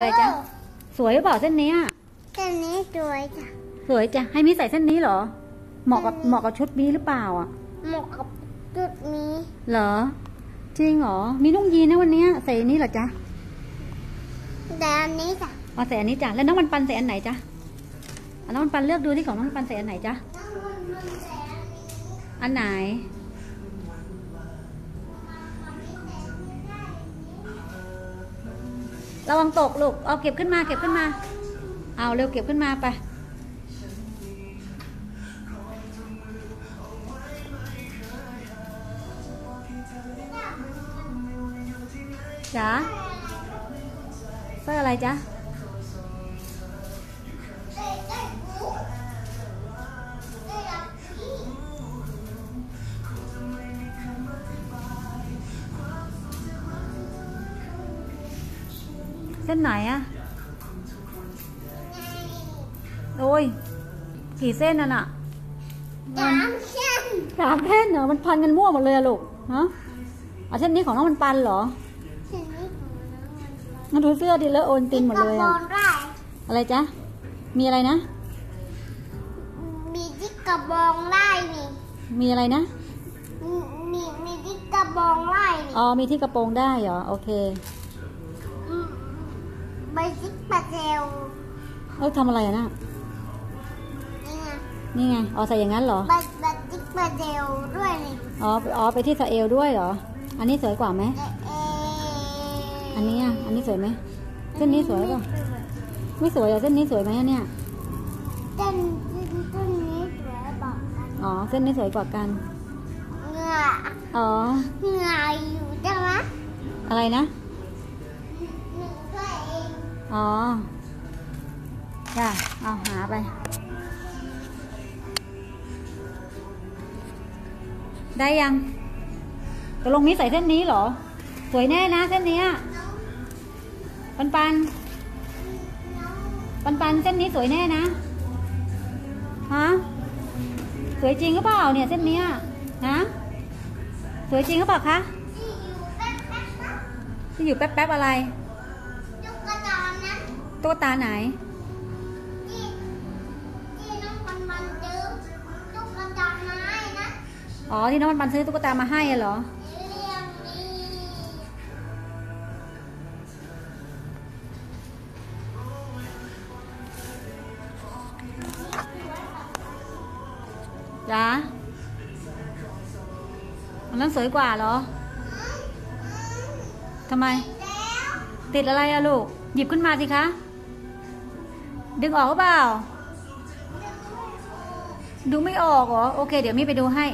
อะไรจ๊ะสวยหรือเปล่าเส้นเนี้ยเส้นนี้สวยจ้ะสวยจ้ะให้มิใส่เส้นนี้เหรอ เหมาะกับเหมาะกับชุดนี้หรือเปล่าอะ เหมาะกับจุดนี้เหรอ จริงเหรอ มีนุ่งยีนนะวันเนี้ยใส่อันนี้เหรอจ๊ะแต่อันนี้จ้ะเอาใส่อันนี้จ้ะแล้วน้องมันปันใส่อันไหนจ๊ะเอาน้องมันปันเลือกดูที่ของน้องมันปันใส่อันไหนจ๊ะอันไหน ระวังตกลูก เอาเก็บขึ้นมาเก็บขึ้นมา เอาเร็วเก็บขึ้นมาไป จ๋าเสื้ออะไรจ๊ะ เส้นไหนอะโอ้ยกี่เส้นน่ะน่ะสามเส้นสามเส้นเหรอ มันพันกันมั่วหมดเลยอะลูกฮะเอาเส้นนี้ของน้องมันปันเหรอเส้นนี้ของน้องมันงั้นดูเสื้อดิแล้วโอนตินหมดเลยกระบอะองได้อะไรจ๊ะ มีอะไรนะ มีที่กระบองไล่นี่ มีอะไรนะมีมีมีที่กระบองไล่นี่ อ๋อ มีที่กระโปรงได้เหรอ โอเคมใบซิกปลา เจลเอ้ยทำอะไรอะน่ะนี่ไงนี่ไงอ๋อใส่อย่างนั้นเหรอใบใบซิกปลาเจลด้วยนี่อ๋ออ๋อไปที่สะเอลด้วยเหรอ อันนี้สวยกว่าไหมเอะเอะอันนี้อะอันนี้สวยไหมเส้นนี้สวยป่ะไม่สวยเหรอเส้นนี้สวยไหมอะเนี่ยเส้นเส้นเส้นนี้สวยบอกกันอ๋อเส้นนี้สวยกว่ากันเหงื่ออ๋อเหงื่ออยู่ใช่ไหมอะไรนะหนึ่งถ้วยเอ๋อ จ้ะ เอาหาไป ได้ยังตกลงมีใส่เส้นนี้เหรอ สวยแน่นะเส้นนี้ปันปันปันปันเส้นนี้สวยแน่นะ ฮะ สวยจริงหรือเปล่าเนี่ยเส้นนี้นะ สวยจริงหรือเปล่าคะที่อยู่แป๊บแป๊บอยู่แป๊บๆอะไร ตัวตาไหนที่ที่น้องมันมันเจอตุ๊กตาไม้นะอ๋อที่น้องมันปันซื้อตุ๊กตามาให้อะเหรอเรื่องนี้จ้าอันนั้นสวยกว่าเหรอทำไม ติดอะไรอะลูก หยิบขึ้นมาสิคะ ดึงออกหรือเปล่า ดูไม่ออกเหรอ โอเค เดี๋ยวมี่ไปดูให้